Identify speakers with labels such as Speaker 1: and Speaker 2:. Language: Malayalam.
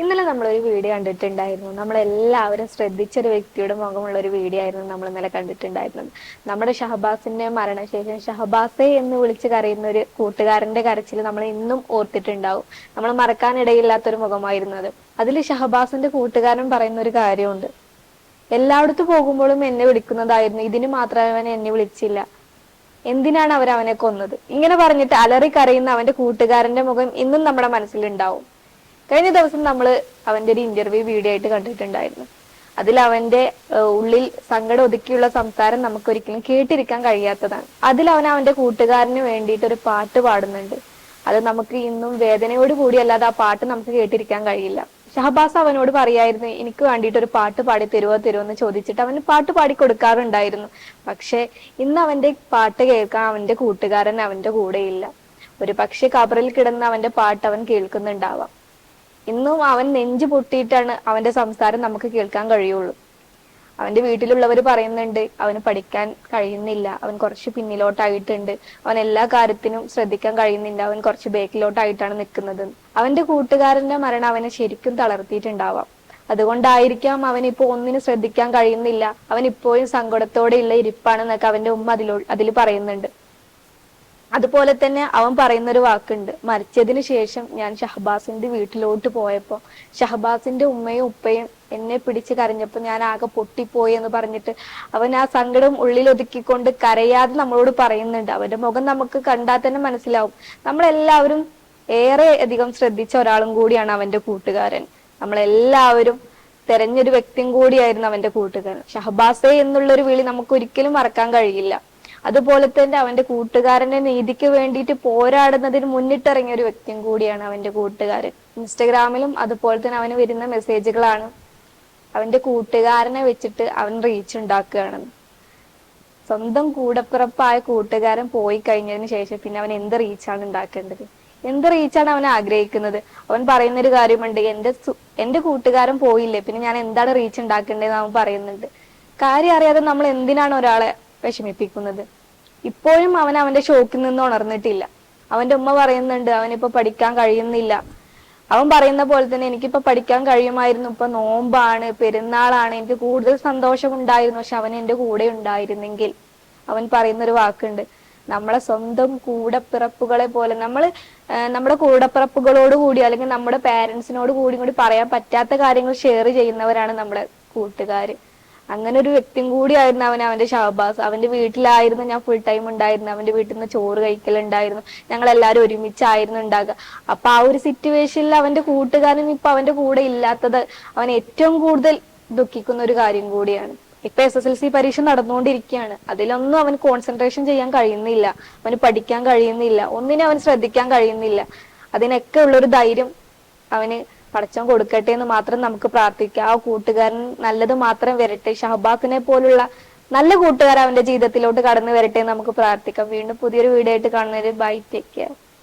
Speaker 1: ഇന്നലെ നമ്മളൊരു വീഡിയോ കണ്ടിട്ടുണ്ടായിരുന്നു. നമ്മളെല്ലാവരും ശ്രദ്ധിച്ച ഒരു വ്യക്തിയുടെ മുഖമുള്ള ഒരു വീഡിയോ ആയിരുന്നു നമ്മൾ ഇന്നലെ കണ്ടിട്ടുണ്ടായിരുന്നത്. നമ്മുടെ ഷഹബാസിന്റെ മരണശേഷം ഷഹബാസെ എന്ന് വിളിച്ച് കരയുന്ന ഒരു കൂട്ടുകാരന്റെ കരച്ചിൽ നമ്മൾ ഇന്നും ഓർത്തിട്ടുണ്ടാവും. നമ്മൾ മറക്കാനിടയില്ലാത്തൊരു മുഖമായിരുന്നത് അത്. അതിൽ ഷഹബാസിന്റെ കൂട്ടുകാരൻ പറയുന്ന ഒരു കാര്യമുണ്ട്. എല്ലായിടത്തും പോകുമ്പോഴും എന്നെ വിളിക്കുന്നതായിരുന്നു. ഇതിന് മാത്രമേ അവൻ എന്നെ വിളിച്ചില്ല. എന്തിനാണ് അവർ അവനെ കൊന്നത്? ഇങ്ങനെ പറഞ്ഞിട്ട് അലറി കരയുന്ന അവന്റെ കൂട്ടുകാരന്റെ മുഖം ഇന്നും നമ്മുടെ മനസ്സിലുണ്ടാവും. കഴിഞ്ഞ ദിവസം നമ്മൾ അവന്റെ ഒരു ഇന്റർവ്യൂ വീഡിയോ ആയിട്ട് കണ്ടിട്ടുണ്ടായിരുന്നു. അതിൽ അവന്റെ ഉള്ളിൽ സങ്കടം ഒതുക്കിയുള്ള സംസാരം നമുക്ക് ഒരിക്കലും കേട്ടിരിക്കാൻ കഴിയാത്തതാണ്. അതിൽ അവൻ അവന്റെ കൂട്ടുകാരന് വേണ്ടിയിട്ട് ഒരു പാട്ട് പാടുന്നുണ്ട്. അത് നമുക്ക് ഇന്നും വേദനയോട് കൂടി അല്ലാതെ ആ പാട്ട് നമുക്ക് കേട്ടിരിക്കാൻ കഴിയില്ല. ഷഹബാസ് അവനോട് പറയായിരുന്നു എനിക്ക് വേണ്ടിയിട്ട് ഒരു പാട്ട് പാടി തരുമോ തരുമോ എന്ന് ചോദിച്ചിട്ട് അവന് പാട്ട് പാടി കൊടുക്കാറുണ്ടായിരുന്നു. പക്ഷെ ഇന്ന് അവന്റെ പാട്ട് കേൾക്കാൻ അവന്റെ കൂട്ടുകാരൻ അവന്റെ കൂടെയില്ല ഒരു പക്ഷെ കബറിൽ കിടന്ന് അവന്റെ പാട്ട് അവൻ കേൾക്കുന്നുണ്ടാവാം. ഇന്നും അവൻ നെഞ്ചു പൊട്ടിയിട്ടാണ് അവന്റെ സംസാരം നമുക്ക് കേൾക്കാൻ കഴിയുള്ളൂ. അവന്റെ വീട്ടിലുള്ളവർ പറയുന്നുണ്ട് അവന് പഠിക്കാൻ കഴിയുന്നില്ല അവൻ കുറച്ച് പിന്നിലോട്ടായിട്ടുണ്ട് അവൻ എല്ലാ കാര്യത്തിനും ശ്രദ്ധിക്കാൻ കഴിയുന്നില്ല അവൻ കുറച്ച് ബേക്കിലോട്ടായിട്ടാണ് നിൽക്കുന്നത്. അവന്റെ കൂട്ടുകാരന്റെ മരണം അവനെ ശരിക്കും തളർത്തിയിട്ടുണ്ടാവാം. അതുകൊണ്ടായിരിക്കാം അവൻ ഇപ്പോ ഒന്നിനും ശ്രദ്ധിക്കാൻ കഴിയുന്നില്ല അവൻ ഇപ്പോഴും സങ്കടത്തോടെയുള്ള ഇരിപ്പാണെന്നൊക്കെ അവന്റെ ഉമ്മ അതിലോ അതിൽ പറയുന്നുണ്ട്. അതുപോലെ തന്നെ അവൻ പറയുന്ന ഒരു വാക്കുണ്ട്. മരിച്ചതിന് ശേഷം ഞാൻ ഷഹബാസിന്റെ വീട്ടിലോട്ട് പോയപ്പോ ഷഹബാസിന്റെ ഉമ്മയും ഉപ്പയും എന്നെ പിടിച്ച് കരഞ്ഞപ്പോ ഞാൻ ആകെ പൊട്ടിപ്പോയി എന്ന് പറഞ്ഞിട്ട് അവൻ ആ സങ്കടം ഉള്ളിൽ ഒതുക്കിക്കൊണ്ട് കരയാതെ നമ്മളോട് പറയുന്നുണ്ട്. അവന്റെ മുഖം നമുക്ക് കണ്ടാൽ തന്നെ മനസ്സിലാവും. നമ്മളെല്ലാവരും ഏറെ അധികം ശ്രദ്ധിച്ച ഒരാളും കൂടിയാണ് അവന്റെ കൂട്ടുകാരൻ. നമ്മളെല്ലാവരും തെരഞ്ഞൊരു വ്യക്തിയും കൂടിയായിരുന്നു അവന്റെ കൂട്ടുകാരൻ. ഷഹബാസെ എന്നുള്ളൊരു വിളി നമുക്ക് ഒരിക്കലും മറക്കാൻ കഴിയില്ല. അതുപോലെ തന്നെ അവന്റെ കൂട്ടുകാരന്റെ നീതിക്ക് വേണ്ടിയിട്ട് പോരാടുന്നതിന് മുന്നിട്ടിറങ്ങിയ ഒരു വ്യക്തിയും കൂടിയാണ് അവന്റെ കൂട്ടുകാരൻ. ഇൻസ്റ്റഗ്രാമിലും അതുപോലെ തന്നെ അവന് വരുന്ന മെസ്സേജുകളാണ് അവന്റെ കൂട്ടുകാരനെ വെച്ചിട്ട് അവൻ റീച്ച് ഉണ്ടാക്കുകയാണെന്ന് സ്വന്തം കൂടപ്പിറപ്പായ കൂട്ടുകാരൻ പോയി കഴിഞ്ഞതിന് ശേഷം പിന്നെ അവൻ എന്ത് റീച്ചാണ് ഉണ്ടാക്കേണ്ടത്? എന്ത് റീച്ചാണ് അവൻ ആഗ്രഹിക്കുന്നത്? അവൻ പറയുന്ന ഒരു കാര്യമുണ്ട് എന്റെ എന്റെ കൂട്ടുകാരൻ പോയില്ലേ പിന്നെ ഞാൻ എന്താണ് റീച്ച് ഉണ്ടാക്കേണ്ടതെന്ന് അവൻ പറയുന്നുണ്ട്. കാര്യം അറിയാതെ നമ്മൾ എന്തിനാണ് ഒരാളെ വിഷമിപ്പിക്കുന്നത്? ഇപ്പോഴും അവൻ അവന്റെ ഷോക്കിൽ നിന്ന് ഉണർന്നിട്ടില്ല. അവന്റെ ഉമ്മ പറയുന്നുണ്ട് അവനിപ്പോ പഠിക്കാൻ കഴിയുന്നില്ല. അവൻ പറയുന്ന പോലെ തന്നെ എനിക്കിപ്പോ പഠിക്കാൻ കഴിയുമായിരുന്നു. ഇപ്പൊ നോമ്പാണ് പെരുന്നാളാണ്. എനിക്ക് കൂടുതൽ സന്തോഷം ഉണ്ടായിരുന്നു. പക്ഷെ അവൻ എന്റെ കൂടെ ഉണ്ടായിരുന്നെങ്കിൽ. അവൻ പറയുന്ന ഒരു വാക്കുണ്ട്. നമ്മളെ സ്വന്തം കൂടപ്പിറപ്പുകളെ പോലെ നമ്മൾ നമ്മുടെ കൂടപ്പിറപ്പുകളോട് കൂടി അല്ലെങ്കിൽ നമ്മുടെ പാരന്റ്സിനോട് കൂടി കൂടി പറയാൻ പറ്റാത്ത കാര്യങ്ങൾ ഷെയർ ചെയ്യുന്നവരാണ് നമ്മുടെ കൂട്ടുകാര്. അങ്ങനെ ഒരു വ്യക്തിയും കൂടി ആയിരുന്നു അവൻ അവന്റെ ഷഹബാസ് അവന്റെ വീട്ടിലായിരുന്നു ഞാൻ ഫുൾ ടൈം ഉണ്ടായിരുന്നു അവന്റെ വീട്ടിൽ നിന്ന് ചോറ് കഴിക്കലുണ്ടായിരുന്നു. ഞങ്ങൾ എല്ലാവരും ഒരുമിച്ചായിരുന്നു ഉണ്ടാകുക അപ്പൊ ആ ഒരു സിറ്റുവേഷനിൽ അവന്റെ കൂട്ടുകാരൻ ഇപ്പൊ അവന്റെ കൂടെ ഇല്ലാത്തത് അവൻ ഏറ്റവും കൂടുതൽ ദുഃഖിക്കുന്ന ഒരു കാര്യം കൂടിയാണ്. ഇപ്പൊ എസ് എസ് എൽ സി പരീക്ഷ നടന്നുകൊണ്ടിരിക്കുകയാണ്. അതിലൊന്നും അവന് കോൺസെൻട്രേഷൻ ചെയ്യാൻ കഴിയുന്നില്ല. അവന് പഠിക്കാൻ കഴിയുന്നില്ല. ഒന്നിനും അവൻ ശ്രദ്ധിക്കാൻ കഴിയുന്നില്ല. അതിനൊക്കെ ഉള്ളൊരു ധൈര്യം അവന് പടച്ചോൻ കൊടുക്കട്ടെ എന്ന് മാത്രം നമുക്ക് പ്രാർത്ഥിക്കാം. ആ കൂട്ടുകാരൻ നല്ലത് മാത്രം വരട്ടെ. ഷഹബാക്കിനെ പോലുള്ള നല്ല കൂട്ടുകാർ അവന്റെ ജീവിതത്തിലോട്ട് കടന്നു വരട്ടെ നമുക്ക് പ്രാർത്ഥിക്കാം. വീണ്ടും പുതിയൊരു വീഡിയോ ആയിട്ട് കാണുന്നവര് ബൈ ടേക്ക് കെയർ